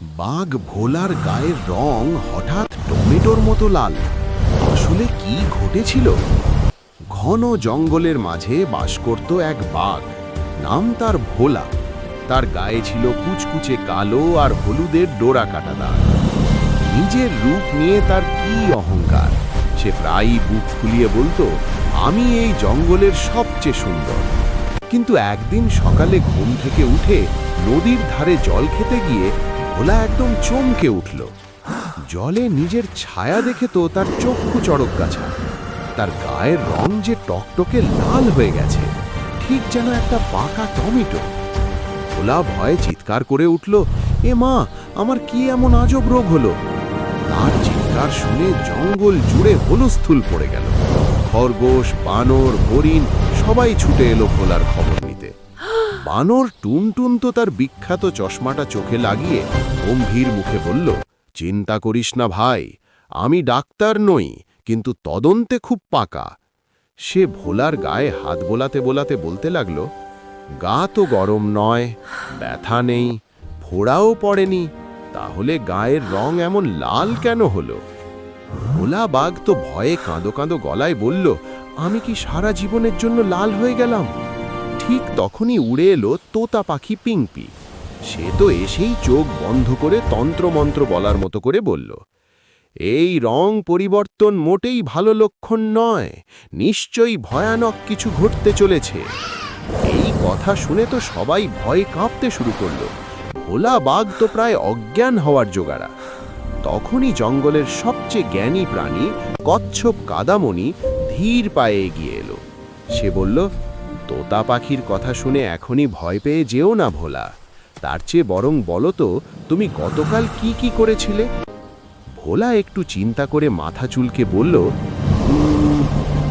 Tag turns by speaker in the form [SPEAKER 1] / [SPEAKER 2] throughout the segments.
[SPEAKER 1] বাঘ ভোলার গায়ের রং হঠাৎ টমেটোর মতো লাল। আসলে কি ঘটেছিল? ঘন জঙ্গলের মাঝে বাস করত এক বাঘ। নাম তার ভোলা। তার গায়ে ছিল কুচকুচে কালো আর হলুদের ডোরা কাটা দাগ নিজের রূপ নিয়ে তার কি অহংকার? সে প্রায়ই বুক ফুলিয়ে বলতো, আমি এই জঙ্গলের সবচেয়ে সুন্দর। কিন্তু একদিন সকালে ঘুম থেকে উঠে নদীর ধারে জল খেতে গিয়ে ভোলা একদম চমকে উঠল। জলে নিজের ছায়া দেখে তো তার চক্ষু চড়ক গাছা। তার গায়ের রং যে টকটকে লাল হয়ে গেছে, ঠিক যেন একটা পাকা টমেটো। ভোলা ভয়ে চিৎকার করে উঠল, এ মা, আমার কি এমন আজব রোগ হলো? তার চিৎকার শুনে জঙ্গল জুড়ে হলুস্থুল পড়ে গেল। খরগোশ, বানর, হরিণ সবাই ছুটে এলো ভোলার খবর নিতে। বানর টুনটুন তো তার বিখ্যাত চশমাটা চোখে লাগিয়ে গম্ভীর মুখে বলল, চিন্তা করিস না ভাই, আমি ডাক্তার নই, কিন্তু তদন্তে খুব পাকা। সে ভোলার গায়ে হাত বোলাতে বোলাতে বলতে লাগল, গা তো গরম নয়, ব্যথা নেই, ফোড়াও পড়েনি, তাহলে গায়ের রং এমন লাল কেন হলো? ভোলা বাঘ তো ভয়ে কাঁদো কাঁদো গলায় বলল, আমি কি সারা জীবনের জন্য লাল হয়ে গেলাম? ঠিক তখনই উড়ে এলো তোতা পাখি পিংপি সে তো এসেই চোখ বন্ধ করে তন্ত্রমন্ত্র বলার মতো করে বলল, এই রং পরিবর্তন মোটেই ভালো লক্ষণ নয়, নিশ্চয়ই ভয়ানক কিছু ঘটতে চলেছে। এই কথা শুনে তো সবাই ভয়ে কাঁপতে শুরু করল। ভোলা বাঘ তো প্রায় অজ্ঞান হওয়ার জোগাড়া। তখনই জঙ্গলের সবচেয়ে জ্ঞানী প্রাণী কচ্ছপ কাদামণি ধীর পায়ে এগিয়ে এলো। সে বলল তোতা পাখির কথা শুনে এখনই ভয় পেয়ে যেও না ভোলা। তার চেয়ে বরং বলো তো, তুমি গতকাল কি কি করেছিলে? ভোলা একটু চিন্তা করে মাথা চুলকে বলল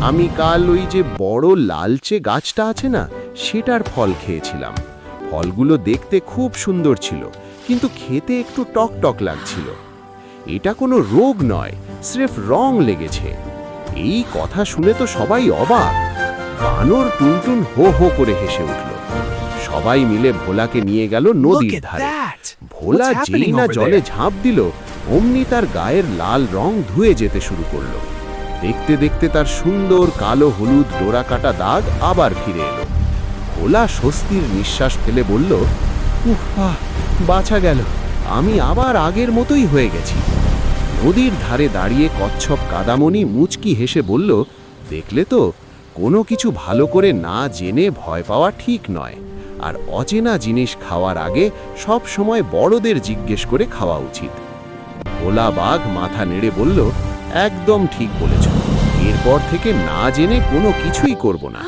[SPEAKER 1] আমি কাল ওই যে বড় লালচে গাছটা আছে না, সেটার ফল খেয়েছিলাম। ফলগুলো দেখতে খুব সুন্দর ছিল, কিন্তু খেতে একটু টক টক লাগছিল। এটা কোনো রোগ নয়, স্রেফ রং লেগেছে। এই কথা শুনে তো সবাই অবাক। বানর টুনটুন হো হো করে হেসে উঠল। সবাই মিলে ভোলাকে নিয়ে গেল নদীর ধারে। ভোলা যেই না জলে ঝাঁপ দিল অমনি তার গায়ের লাল রং ধুয়ে যেতে শুরু করল। দেখতে দেখতে তার সুন্দর কালো হলুদ ডোরা কাটা দাগ আবার ফিরে এলো। ভোলা স্বস্তির নিঃশ্বাস ফেলে বলল উফ বাঁচা গেল। আমি আবার আগের মতোই হয়ে গেছি। নদীর ধারে দাঁড়িয়ে কচ্ছপ কাদামণি মুচকি হেসে বলল দেখলে তো কোনো কিছু ভালো করে না জেনে ভয় পাওয়া ঠিক নয়। আর অচেনা জিনিস খাওয়ার আগে সব সময় বড়দের জিজ্ঞেস করে খাওয়া উচিত। ভোলা বাঘ মাথা নেড়ে বলল, একদম ঠিক বলেছ। এরপর থেকে না জেনে কোনো কিছুই করব না।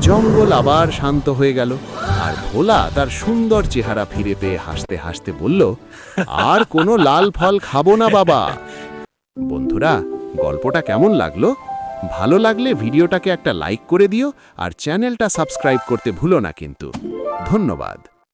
[SPEAKER 1] জঙ্গল আবার শান্ত হয়ে গেল। আর ভোলা তার সুন্দর চেহারা ফিরে পেয়ে হাসতে হাসতে বলল, আর কোনো লাল ফল খাব না বাবা। বন্ধুরা, গল্পটা কেমন লাগল? ভালো লাগলে ভিডিওটাকে একটা লাইক করে দিও আর চ্যানেলটা সাবস্ক্রাইব করতে ভুলো না কিন্তু। ধন্যবাদ।